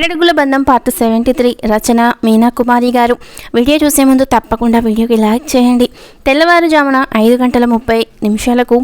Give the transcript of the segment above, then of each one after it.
ఏడడుగుల బంధం part seventy three Rachana Meena Kumari garu. Video చూసే ముందు తప్పకుండా వీడియోకి లైక్ చేయండి. తెల్లవారుజామున ఐదు గంటల ముప్పై నిమిషాలకు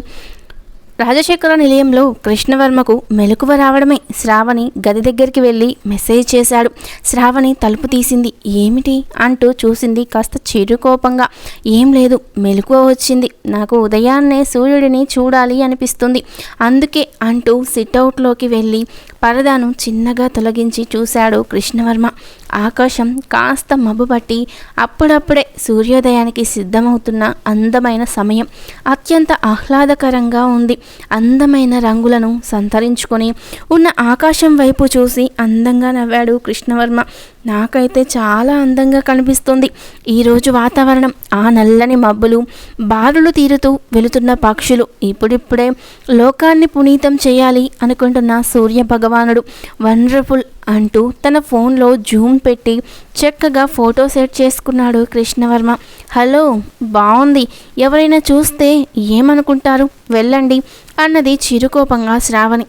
రాజశేఖర నిలయంలో కృష్ణవర్మకు మెలకువ రావడమే శ్రావణి గది దగ్గరికి వెళ్ళి మెసేజ్ చేశాడు. శ్రావణి తలుపు తీసింది. ఏమిటి? అంటూ చూసింది కాస్త చిరుకోపంగా ఏం లేదు మెలకువ వచ్చింది. నాకు ఉదయాన్నే సూర్యుడిని చూడాలి అనిపిస్తుంది. అందుకే అంటూ సిట్అవుట్లోకి వెళ్ళి పరదాను చిన్నగా తొలగించి చూశాడు కృష్ణవర్మ. ఆకాశం కాస్త మబ్బుపట్టి అప్పుడప్పుడే సూర్యోదయానికి సిద్ధమవుతున్న అందమైన సమయం. అత్యంత ఆహ్లాదకరంగా ఉంది. అందమైన రంగులను సంతరించుకొని ఉన్న ఆకాశం వైపు చూసి అందంగా నవ్వాడు కృష్ణవర్మ. నాకైతే చాలా అందంగా కనిపిస్తుంది. ఈరోజు వాతావరణం ఆ నల్లని మబ్బులు బారులు తీరుతూ వెళుతున్న పక్షులు ఇప్పుడిప్పుడే లోకాన్ని పునీతం చేయాలి అనుకుంటున్న సూర్య భగవానుడు. వండర్ఫుల్ అంటూ తన ఫోన్లో జూమ్ పెట్టి చక్కగా ఫోటో సెట్ చేసుకున్నాడు కృష్ణవర్మ. హలో బాగుంది ఎవరైనా చూస్తే ఏమనుకుంటారు? వెళ్ళండి అన్నది చిరుకోపంగా శ్రావణి.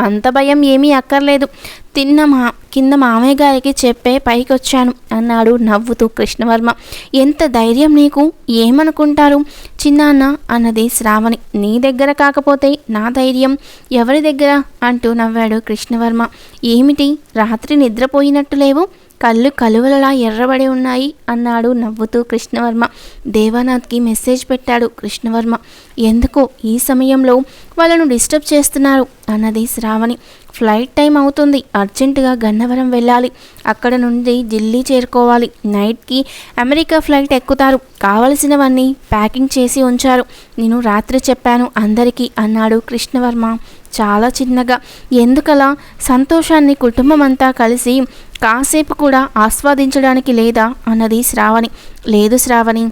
అంత భయం ఏమీ అక్కర్లేదు. తిన్న మా కింద మామయ్య గారికి చెప్పే పైకి వచ్చాను అన్నాడు నవ్వుతూ కృష్ణవర్మ. ఎంత ధైర్యం నీకు? ఏమనుకుంటారు? చిన్నాన్న అన్నది శ్రావణి. నీ దగ్గర కాకపోతే నా ధైర్యం ఎవరి దగ్గర? అంటూ నవ్వాడు కృష్ణవర్మ. ఏమిటి? రాత్రి నిద్రపోయినట్టు లేవు? కళ్ళు కలువలలా ఎర్రబడి ఉన్నాయి అన్నాడు నవ్వుతూ కృష్ణవర్మ. దేవానాథ్కి మెసేజ్ పెట్టాడు కృష్ణవర్మ. ఎందుకో ఈ సమయంలో వాళ్ళను డిస్టర్బ్ చేస్తున్నారు అన్నది శ్రావణి. ఫ్లైట్ టైం అవుతుంది. అర్జెంటుగా గన్నవరం వెళ్ళాలి. అక్కడ నుండి ఢిల్లీ చేరుకోవాలి. నైట్కి అమెరికా ఫ్లైట్ ఎక్కుతారు. కావలసినవన్నీ ప్యాకింగ్ చేసి ఉంచారు. నేను రాత్రి చెప్పాను అందరికీ అన్నాడు కృష్ణవర్మ. చాలా చిన్నగా. ఎందుకలా? సంతోషాన్ని కుటుంబం అంతా కలిసి కాసేపు కూడా ఆస్వాదించడానికి లేదా? అన్నది శ్రావణి. లేదు శ్రావణి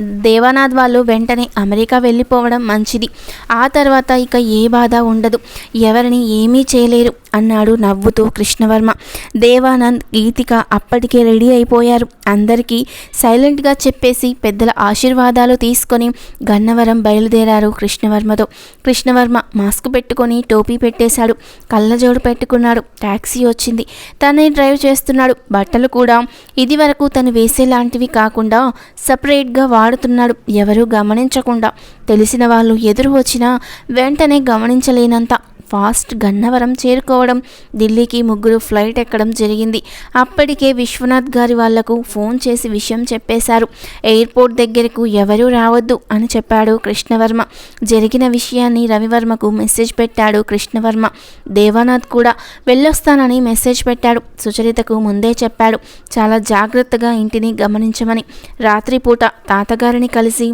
దేవానాథ్ వాళ్ళు వెంటనే అమెరికా వెళ్ళిపోవడం మంచిది. ఆ తర్వాత ఇక ఏ బాధ ఉండదు. ఎవరిని ఏమీ చేయలేరు. అన్నాడు నవ్వుతూ కృష్ణవర్మ. దేవానంద్ గీతిక అప్పటికే రెడీ అయిపోయారు. అందరికీ సైలెంట్గా చెప్పేసి పెద్దల ఆశీర్వాదాలు తీసుకొని గన్నవరం బయలుదేరారు కృష్ణవర్మతో. కృష్ణవర్మ మాస్క్ పెట్టుకొని టోపీ పెట్టేశాడు. కళ్ళజోడు పెట్టుకున్నాడు. ట్యాక్సీ వచ్చింది. తనే డ్రైవ్ చేస్తున్నాడు. బట్టలు కూడా ఇది వరకు తను వేసేలాంటివి కాకుండా సపరేట్గా వాడుతున్నాడు. ఎవరూ గమనించకుండా. తెలిసిన వాళ్ళు ఎదురు వచ్చినా వెంటనే గమనించలేనంత ఫాస్ట్ గన్నవరం చేరుకోవడం ఢిల్లీకి ముగ్గురు ఫ్లైట్ ఎక్కడం జరిగింది. అప్పటికే విశ్వనాథ్ గారి వాళ్ళకు ఫోన్ చేసి విషయం చెప్పేశారు. ఎయిర్పోర్ట్ దగ్గరకు ఎవరూ రావద్దు అని చెప్పాడు కృష్ణవర్మ. జరిగిన విషయాన్ని రవివర్మకు మెసేజ్ పెట్టాడు కృష్ణవర్మ. దేవానాథ్ కూడా వెళ్ళొస్తానని మెసేజ్ పెట్టాడు. సుచరితకు ముందే చెప్పాడు. చాలా జాగ్రత్తగా ఇంటిని గమనించమని. రాత్రిపూట తాతగారిని కలిసి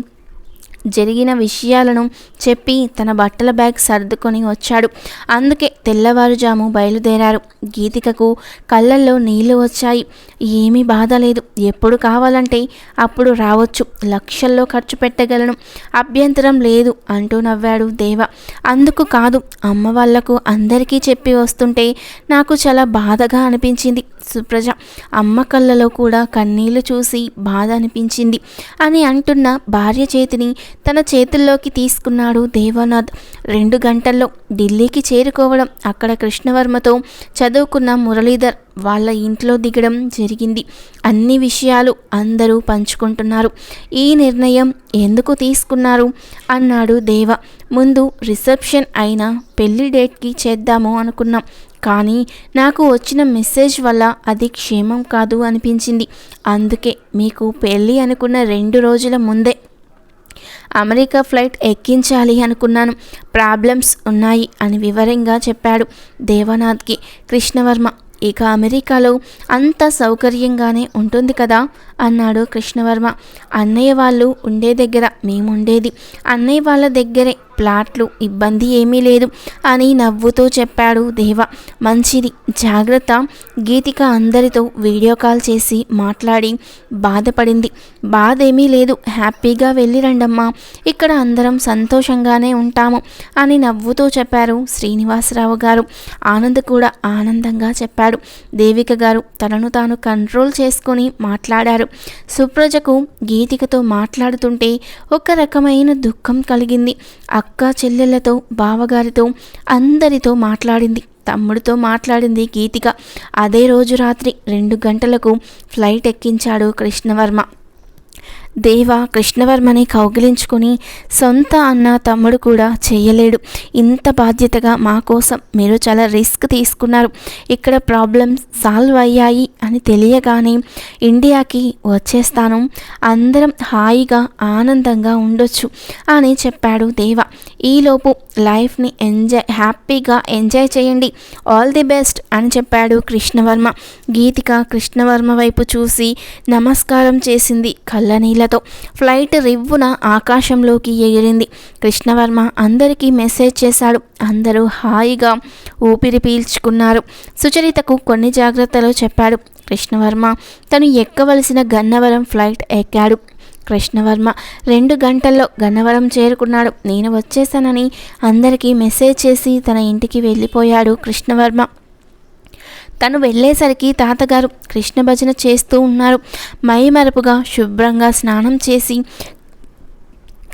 జరిగిన విషయాలను చెప్పి తన బట్టల బ్యాగ్ సర్దుకొని వచ్చాడు. అందుకే తెల్లవారుజాము బయలుదేరారు. గీతికకు కళ్ళల్లో నీళ్ళు వచ్చాయి. ఏమీ బాధ లేదు. ఎప్పుడు కావాలంటే అప్పుడు రావచ్చు. లక్షల్లో ఖర్చు పెట్టగలను. అభ్యంతరం లేదు అంటూ నవ్వాడు దేవ. అందుకు కాదు అమ్మ వాళ్ళకు అందరికీ చెప్పి వస్తుంటే నాకు చాలా బాధగా అనిపించింది. సుప్రజ అమ్మ కళ్ళలో కూడా కన్నీళ్ళు చూసి బాధ అనిపించింది అని అంటున్న భార్య చేతిని తన చేతుల్లోకి తీసుకున్నాడు దేవానాథ్. రెండు గంటల్లో ఢిల్లీకి చేరుకోవడం అక్కడ కృష్ణవర్మతో చదువుకున్న మురళీధర్ వాళ్ళ ఇంట్లో దిగడం జరిగింది. అన్ని విషయాలు అందరూ పంచుకుంటున్నారు. ఈ నిర్ణయం ఎందుకు తీసుకున్నారు? అన్నాడు దేవ. ముందు రిసెప్షన్ అయిన పెళ్ళి డేట్కి చేద్దాము అనుకున్నాం. కానీ నాకు వచ్చిన మెసేజ్ వల్ల అది క్షేమం కాదు అనిపించింది. అందుకే మీకు పెళ్ళి అనుకున్న రెండు రోజుల ముందే అమెరికా ఫ్లైట్ ఎక్కించాలి అనుకున్నాను. ప్రాబ్లమ్స్ ఉన్నాయి అని వివరంగా చెప్పాడు దేవనాథ్కి కృష్ణవర్మ. ఇక అమెరికాలో అంత సౌకర్యంగానే ఉంటుంది కదా అన్నాడు కృష్ణవర్మ. అన్నయ్య వాళ్ళు ఉండే దగ్గర మేముండేది. అన్నయ్య వాళ్ళ దగ్గరే ప్లాట్లు ఇబ్బంది ఏమీ లేదు అని నవ్వుతూ చెప్పాడు దేవ. మంచిది జాగ్రత్త. గీతిక అందరితో వీడియో కాల్ చేసి మాట్లాడి బాధపడింది. బాధ ఏమీ లేదు హ్యాపీగా వెళ్ళి రండమ్మా. ఇక్కడ అందరం సంతోషంగానే ఉంటాము అని నవ్వుతూ చెప్పారు శ్రీనివాసరావు గారు. ఆనంద్ కూడా ఆనందంగా చెప్పాడు. దేవిక గారు తనను తాను కంట్రోల్ చేసుకొని మాట్లాడారు. సుప్రజకు గీతికతో మాట్లాడుతుంటే ఒక రకమైన దుఃఖం కలిగింది. అక్క చెల్లెళ్ళతో బావగారితో అందరితో మాట్లాడింది. తమ్ముడితో మాట్లాడింది గీతిక. అదే రోజు రాత్రి రెండు గంటలకు ఫ్లైట్ ఎక్కించాడు కృష్ణవర్మ. దేవ కృష్ణవర్మని కౌగిలించుకొని సొంత అన్న తమ్ముడు కూడా చేయలేడు. ఇంత బాధ్యతగా మా కోసం మీరు చాలా రిస్క్ తీసుకున్నారు. ఇక్కడ ప్రాబ్లమ్స్ సాల్వ్ అయ్యాయి అని తెలియగానే ఇండియాకి వచ్చేస్తాను. అందరం హాయిగా ఆనందంగా ఉండొచ్చు అని చెప్పాడు దేవ. ఈలోపు లైఫ్ని ఎంజాయ్ హ్యాపీగా ఎంజాయ్ చేయండి. ఆల్ ది బెస్ట్ అని చెప్పాడు కృష్ణవర్మ. గీతిక కృష్ణవర్మ వైపు చూసి నమస్కారం చేసింది కళ్ళనీళ్ళతో ఫ్లైట్ రివ్వున ఆకాశంలోకి ఎగిరింది. కృష్ణవర్మ అందరికీ మెసేజ్ చేశాడు. అందరూ హాయిగా ఊపిరి పీల్చుకున్నారు. సుచరితకు కొన్ని జాగ్రత్తలు చెప్పాడు. కృష్ణవర్మ తను ఎక్కవలసిన గన్నవరం ఫ్లైట్ ఎక్కాడు. కృష్ణవర్మ రెండు గంటల్లో గన్నవరం చేరుకున్నాడు. నేను వచ్చేసానని అందరికీ మెసేజ్ చేసి తన ఇంటికి వెళ్ళిపోయాడు కృష్ణవర్మ. తను వెళ్ళేసరికి తాతగారు కృష్ణ భజన చేస్తూ ఉన్నారు. మైమరపుగా శుభ్రంగా స్నానం చేసి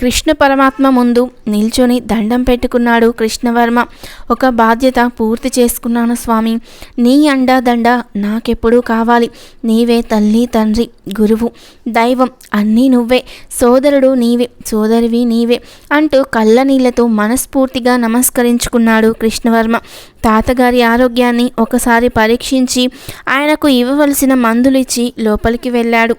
కృష్ణ పరమాత్మ ముందు నిల్చొని దండం పెట్టుకున్నాడు కృష్ణవర్మ. ఒక బాధ్యత పూర్తి చేసుకున్నాను స్వామి. నీ అండా దండ నాకెప్పుడూ కావాలి. నీవే తల్లి తండ్రి గురువు. దైవం అన్నీ నువ్వే. సోదరుడు నీవే సోదరివి నీవే అంటూ కళ్ళ నీళ్ళతో మనస్ఫూర్తిగా నమస్కరించుకున్నాడు కృష్ణవర్మ. తాతగారి ఆరోగ్యాన్ని ఒకసారి పరీక్షించి ఆయనకు ఇవ్వవలసిన మందులిచ్చి లోపలికి వెళ్ళాడు.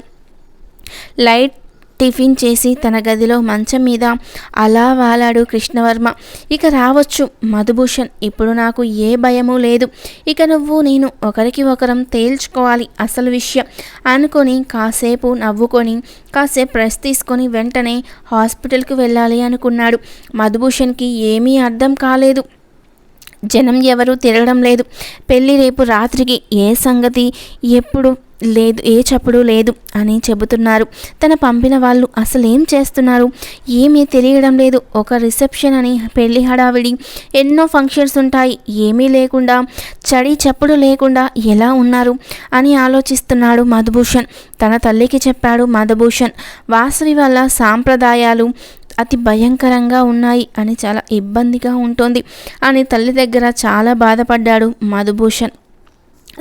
లైట్ టిఫిన్ చేసి తన గదిలో మంచం మీద అలా వాలాడు కృష్ణవర్మ. ఇక రావచ్చు మధుభూషణ్ ఇప్పుడు నాకు ఏ భయము లేదు. ఇక నువ్వు నేను ఒకరికి ఒకరం తేల్చుకోవాలి అసలు విషయం. అనుకొని కాసేపు నవ్వుకొని కాసేపు రెస్ట్ తీసుకొని వెంటనే హాస్పిటల్కి వెళ్ళాలి అనుకున్నాడు. మధుభూషణ్కి ఏమీ అర్థం కాలేదు. జనం ఎవరూ తిరగడం లేదు. పెళ్ళి రేపు రాత్రికి. ఏ సంగతి? ఎప్పుడు? లేదు ఏ చప్పుడు లేదు అని చెబుతున్నారు. తన పంపిన వాళ్ళు అసలు ఏం చేస్తున్నారు? ఏమీ తెలియడం లేదు. ఒక రిసెప్షన్ అని పెళ్ళి హడావిడి. ఎన్నో ఫంక్షన్స్ ఉంటాయి. ఏమీ లేకుండా చడి చప్పుడు లేకుండా ఎలా ఉన్నారు అని ఆలోచిస్తున్నాడు మధుభూషణ్. తన తల్లికి చెప్పాడు మధుభూషణ్ వాసవి వల్ల సాంప్రదాయాలు అతి భయంకరంగా ఉన్నాయి అని చాలా ఇబ్బందిగా ఉంటుంది అని తల్లి దగ్గర చాలా బాధపడ్డాడు మధుభూషణ్.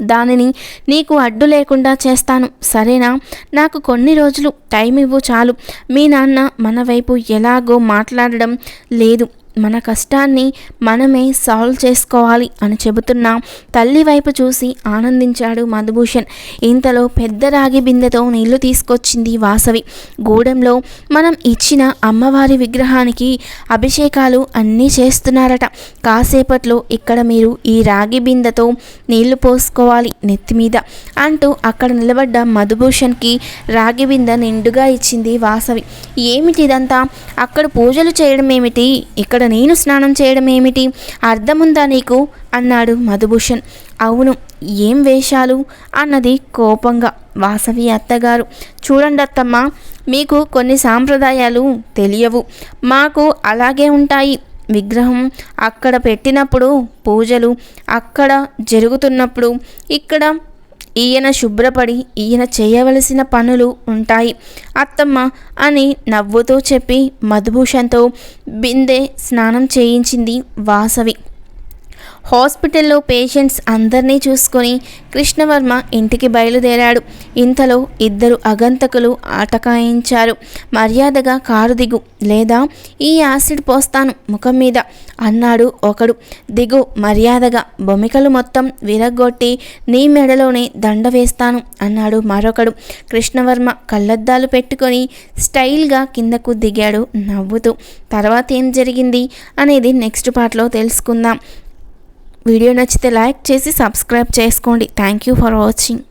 దానిని నీకు అడ్డు లేకుండా చేస్తాను. సరేనా? నాకు కొన్ని రోజులు టైం ఇవ్వు చాలు. మీ నాన్న మన వైపు ఎలాగో మాట్లాడడం లేదు. మన కష్టాన్ని మనమే సాల్వ్ చేసుకోవాలి అని చెబుతున్నా తల్లి వైపు చూసి ఆనందించాడు మధుభూషణ్. ఇంతలో పెద్ద రాగి బిందెతో నీళ్ళు తీసుకొచ్చింది వాసవి. గూడెంలో మనం ఇచ్చిన అమ్మవారి విగ్రహానికి అభిషేకాలు అన్నీ చేస్తున్నారట. కాసేపట్లో ఇక్కడ మీరు ఈ రాగి బిందెతో నీళ్ళు పోసుకోవాలి నెత్తి మీద అంటూ అక్కడ నిలబడ్డ మధుభూషణ్కి రాగి బిందె నిండుగా ఇచ్చింది వాసవి. ఏమిటిదంతా? అక్కడ పూజలు చేయడం ఏమిటి ఇక్కడ నేను స్నానం చేయడం ఏమిటి? అర్థముందా నీకు? అన్నాడు మధుభూషణ్. అవును ఏం వేషాలు? అన్నది కోపంగా. వాసవి అత్తగారు చూడండి అత్తమ్మ మీకు కొన్ని సాంప్రదాయాలు తెలియవు. మాకు అలాగే ఉంటాయి. విగ్రహం అక్కడ పెట్టినప్పుడు పూజలు అక్కడ జరుగుతున్నప్పుడు ఇక్కడ ఈయన శుభ్రపడి ఈయన చేయవలసిన పనులు ఉంటాయి. అత్తమ్మ అని నవ్వుతూ చెప్పి మధుభూషణ్తో బిందె స్నానం చేయించింది వాసవి. హాస్పిటల్లో పేషెంట్స్ అందరినీ చూసుకొని కృష్ణవర్మ ఇంటికి బయలుదేరాడు. ఇంతలో ఇద్దరు అగంతకులు ఆటకాయించారు మర్యాదగా కారు దిగు లేదా ఈ యాసిడ్ పోస్తాను ముఖం మీద అన్నాడు ఒకడు. దిగు మర్యాదగా బొమికలు మొత్తం విరగ్గొట్టి నీ మెడలోనే దండ వేస్తాను అన్నాడు మరొకడు. కృష్ణవర్మ కళ్ళద్దాలు పెట్టుకొని స్టైల్గా కిందకు దిగాడు నవ్వుతూ. తర్వాత ఏం జరిగింది అనేది నెక్స్ట్ పార్ట్లో తెలుసుకుందాం. వీడియో నచ్చితే లైక్ చేసి సబ్స్క్రైబ్ చేసుకోండి. Thank you for watching